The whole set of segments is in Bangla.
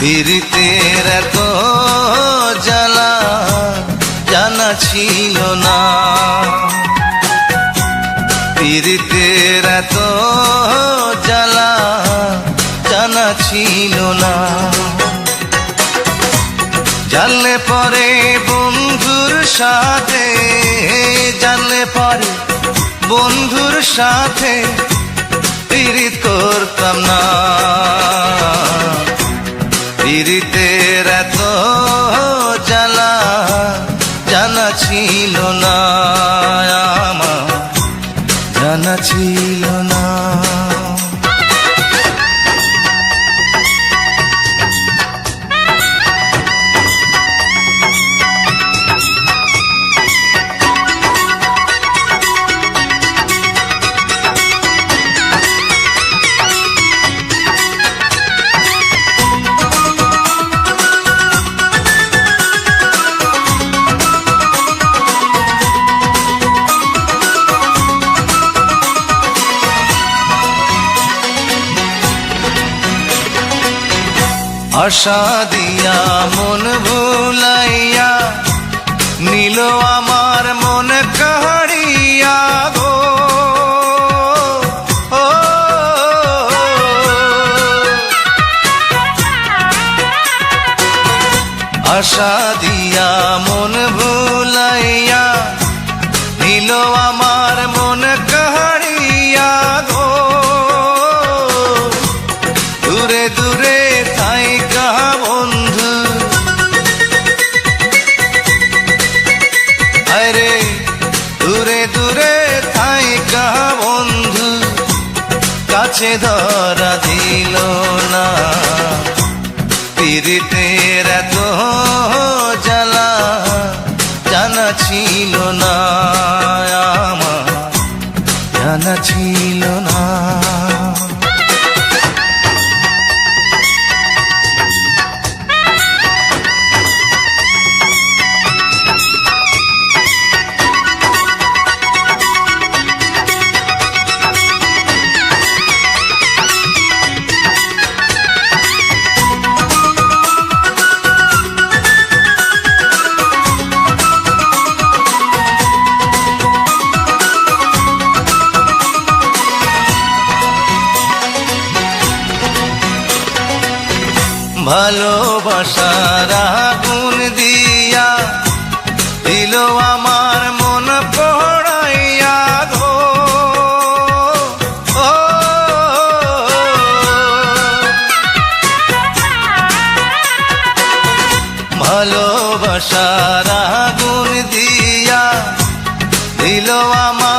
পীড়িতের এত জ্বালা, জানা ছিল না। পীড়িতের এত জ্বালা, জানা ছিল না। জানলে পরে বন্ধুর সাথে, জানলে পরে বন্ধুর সাথে, পীড়িত করতাম না। জানা ছিল আশা দিয়া মন ভুলাইয়া, নিল আমার মন কাহারিয়া গো। আশা দিয়া মন ভুলাইয়া, নিল আমার মন দূরে দূরে তাই কা বন্ধু, কাছে ধরা দিল না। পীড়িতের এত জ্বালা জানা ছিল না আমার, জানা ছিল না। ভালোবাসার আগুন দিয়া দিল আমার মন পড়াইয়া গো। ও, ভালোবাসার আগুন দিয়া দিল আমার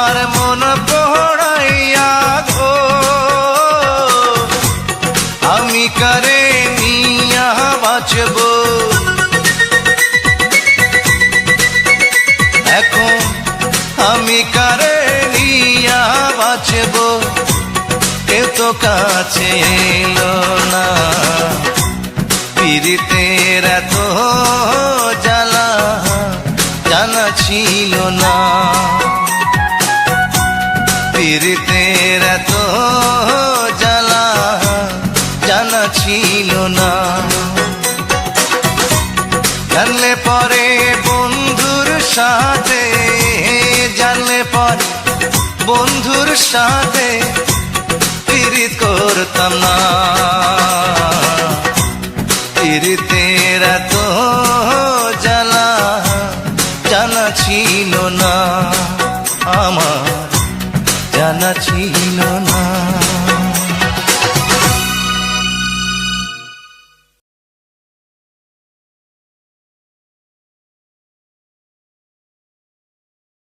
বাঁচব এখন আমি করে নিয়া বাঁচব? কেউ তো কাছে এলো না। পীড়িতের এত জ্বালা জানা ছিল না। পীড়িতের এত জ্বালা জানা ছিল না। জানলে পরে বন্ধুর সাথে, জানলে পরে বন্ধুর সাথে পীড়িত করতাম না। এত জ্বালা, জানা ছিল না, আমার জানা ছিল